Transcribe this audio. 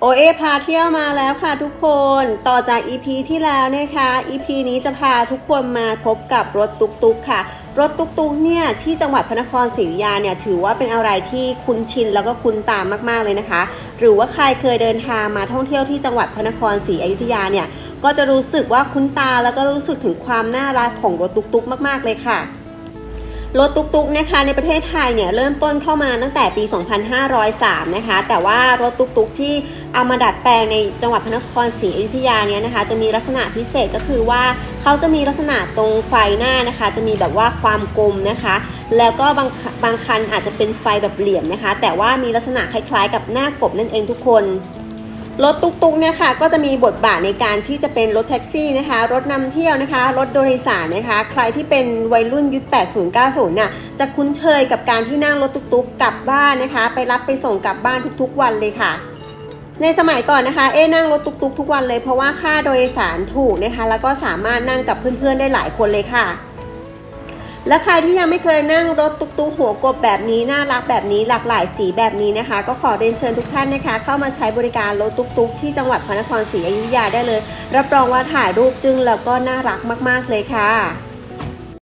โอเอพาเที่ยวมาแล้วค่ะทุกคนต่อจาก EP ที่แล้วนะคะ EP นี้จะพาทุกคนมาพบกับรถตุกตุกค่ะ รถตุกตุกเนี่ยที่จังหวัดพระนครศรีอยุธยาเนี่ยถือว่าเป็นอะไรที่คุ้นชินแล้วก็คุ้นตามมากๆเลยนะคะ หรือว่าใครเคยเดินทางมาท่องเที่ยวที่จังหวัดพระนครศรีอยุธยาเนี่ยก็จะรู้สึกว่าคุ้นตาแล้วก็รู้สึกถึงความน่ารักของรถตุกตุกมาก ๆเลยค่ะ รถตุกๆนะคะในประเทศไทยเนี่ยเริ่มต้นเข้ามาตั้งแต่ปี 2503 นะคะ แต่ว่ารถตุกๆที่เอามาดัดแปลงในจังหวัดพระนครศรีอยุธยาเนี่ยนะคะ จะมีลักษณะพิเศษก็คือว่าเขาจะมีลักษณะตรงไฟหน้านะคะ จะมีแบบว่าความกลมนะคะ แล้วก็บางบางคันอาจจะเป็นไฟแบบเหลี่ยมนะคะ แต่ว่ามีลักษณะคล้ายๆ กับหน้ากบนั่นเองทุกคน รถตุกๆเนี่ยค่ะก็จะมีบทบาทในการที่จะเป็นรถแท็กซี่นะคะรถนำเที่ยวนะคะ รถโดยสารนะคะ ใครที่เป็นวัยรุ่นยุค 80 90น่ะจะคุ้นเคยกับการที่นั่งรถตุกๆกลับบ้านนะคะ ไปรับไปส่งกลับบ้านทุกๆวันเลยค่ะ ในสมัยก่อนนะคะ เอ๊นั่งรถตุกๆ ทุกวันเลยเพราะว่าค่าโดยสารถูกนะคะ แล้วก็สามารถนั่งกับเพื่อนๆได้หลายคนเลยค่ะ และใครที่ยังไม่เคยนั่งรถตุกตุกหัวกบแบบนี้น่ารักแบบนี้หลากหลายสีแบบนี้นะคะ ก็ขอเรียนเชิญทุกท่านนะคะ เข้ามาใช้บริการรถตุกตุกที่จังหวัดพระนครศรีอยุธยาได้เลย รับรองว่าถ่ายรูปจึงแล้วก็น่ารักมาก ๆเลยค่ะ